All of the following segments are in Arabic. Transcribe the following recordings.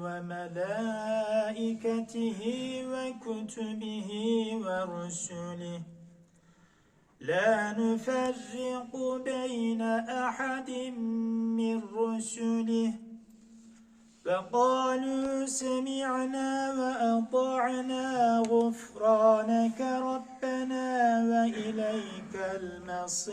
وملائكته وكتبه ورسله. لا نفرق بين أحد من رسله. فقالوا سمعنا وأطعنا غفرانك ربنا وإليك المصير.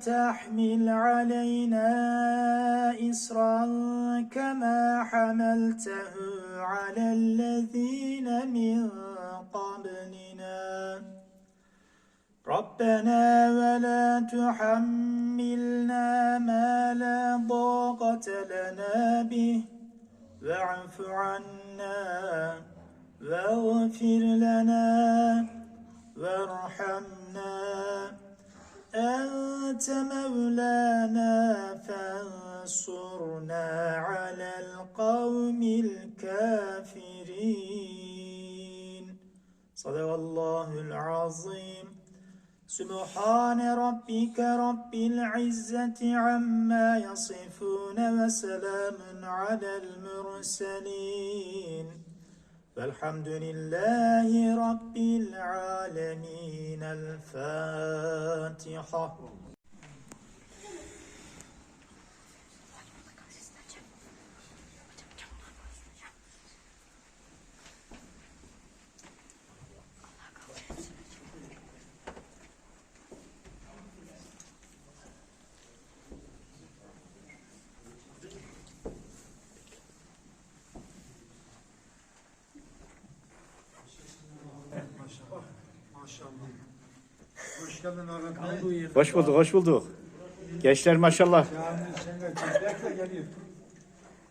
تحمل علينا إصرا كما حملته على الذين من قبلنا. ربنا ولا تحملنا ما لا ضاقة لنا به. واعف عنا واغفر لنا. أنت مولانا فانصرنا على القوم الكافرين. صدق الله العظيم. سبحان ربك رب العزة عما يصفون وسلام على المرسلين. والحمد لله رب العالمين. الفاتحة. Hoş geldin Ahmet Bey. Hoş bulduk, hoş bulduk. Gençler maşallah. Camimiz sen de geliyor.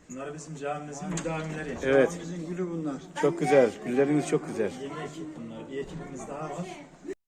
Bunlar bizim camimizin müdavimleri. Evet, Camimizin gülü bunlar. çok güzel. Gülleriniz çok güzel. Yeni ekip bunlar. Bir ekibimiz daha var.